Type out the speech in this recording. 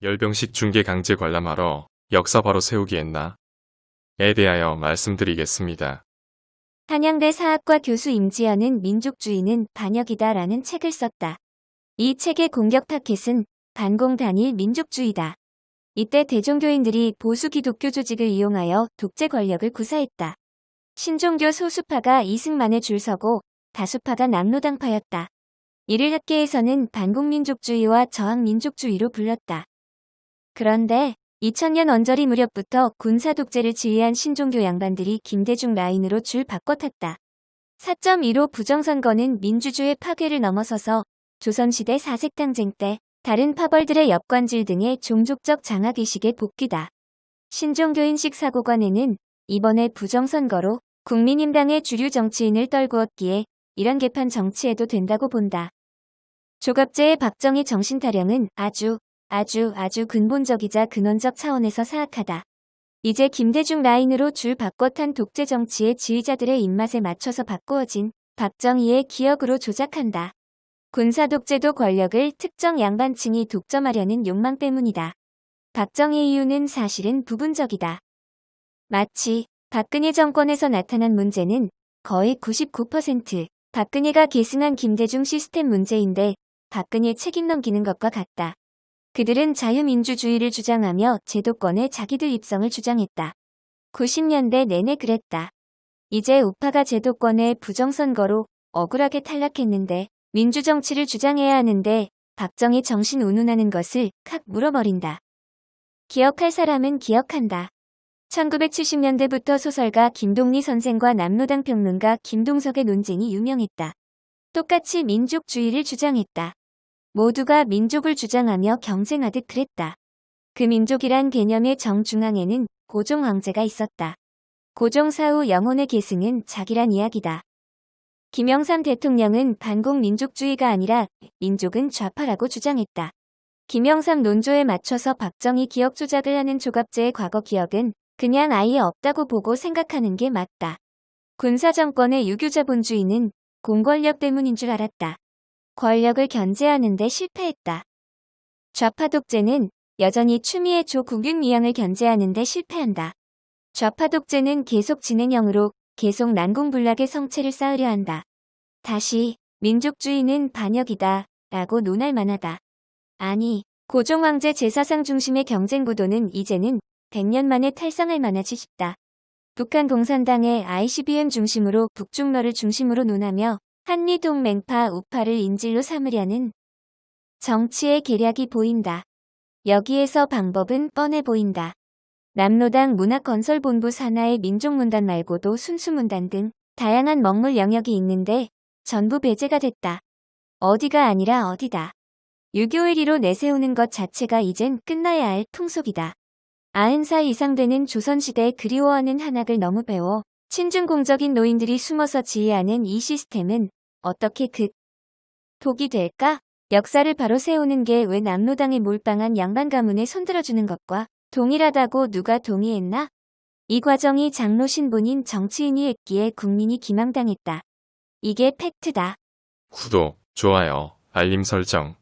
열병식 중계 강제 관람하러 역사 바로 세우기 했나? 에 대하여 말씀드리겠습니다. 한양대 사학과 교수 임지연은 민족주의는 반역이다 라는 책을 썼다. 이 책의 공격 타켓은 반공 단일 민족주의다. 이때 대종교인들이 보수 기독교 조직을 이용하여 독재 권력을 구사했다. 신종교 소수파가 이승만에 줄 서고 다수파가 남로당파였다. 이를 학계에서는 반공민족주의와 저항민족주의로 불렀다. 그런데 2000년 언저리 무렵부터 군사 독재를 지휘한 신종교 양반들이 김대중 라인으로 줄 바꿔 탔다. 4.15 부정선거는 민주주의 파괴를 넘어서서 조선시대 사색당쟁 때 다른 파벌들의 엽관질 등의 종족적 장악의식의 복귀다. 신종교인식 사고관에는 이번에 부정선거로 국민임당의 주류 정치인을 떨구었기에 이런 개판 정치해도 된다고 본다. 조갑제의 박정희 정신타령은 아주 아주 아주 근본적이자 근원적 차원에서 사악하다. 이제 김대중 라인으로 줄 바꿔 탄 독재 정치의 지휘자들의 입맛에 맞춰서 바꾸어진 박정희의 기억으로 조작한다. 군사 독재도 권력을 특정 양반층이 독점하려는 욕망 때문이다. 박정희 이유는 사실은 부분적이다. 마치 박근혜 정권에서 나타난 문제는 거의 99% 박근혜가 계승한 김대중 시스템 문제인데 박근혜 책임 넘기는 것과 같다. 그들은 자유민주주의를 주장하며 제도권에 자기들 입성을 주장했다. 90년대 내내 그랬다. 이제 우파가 제도권의 부정선거로 억울하게 탈락했는데 민주정치를 주장해야 하는데 박정희 정신 운운하는 것을 칵 물어버린다. 기억할 사람은 기억한다. 1970년대부터 소설가 김동리 선생과 남로당 평론가 김동석의 논쟁이 유명했다. 똑같이 민족주의를 주장했다. 모두가 민족을 주장하며 경쟁하듯 그랬다. 그 민족이란 개념의 정중앙에는 고종 황제가 있었다. 고종 사후 영혼의 계승은 자기란 이야기다. 김영삼 대통령은 반공 민족주의가 아니라 민족은 좌파라고 주장했다. 김영삼 논조에 맞춰서 박정희 기억 조작을 하는 조갑제의 과거 기억은 그냥 아예 없다고 보고 생각하는 게 맞다. 군사정권의 유교자본주의는 공권력 때문인 줄 알았다. 권력을 견제하는 데 실패했다. 좌파 독재는 여전히 추미애 조국윤미향을 견제하는 데 실패한다. 좌파 독재는 계속 진행형으로 계속 난공불락의 성체를 쌓으려 한다. 다시 민족주의는 반역이다 라고 논할 만하다. 아니, 고종황제 제사상 중심의 경쟁 구도는 이제는 100년 만에 탈상할 만하지 싶다. 북한 공산당의 ICBM 중심으로 북중러를 중심으로 논하며 한미동맹파 우파를 인질로 삼으려는 정치의 계략이 보인다. 여기에서 방법은 뻔해 보인다. 남로당 문학건설본부 산하의 민족문단 말고도 순수문단 등 다양한 먹물 영역이 있는데 전부 배제가 됐다. 어디가 아니라 어디다. 유교일위로 내세우는 것 자체가 이젠 끝나야 할 풍속이다. 90살 이상 되는 조선시대에 그리워하는 한학을 너무 배워 친중공적인 노인들이 숨어서 지휘하는 이 시스템은 어떻게 극 독이 될까? 역사를 바로 세우는 게 왜 남로당의 몰빵한 양반 가문에 손들어주는 것과 동일하다고 누가 동의했나? 이 과정이 장로 신분인 정치인이 했기에 국민이 기망당했다. 이게 팩트다. 구독, 좋아요, 알림 설정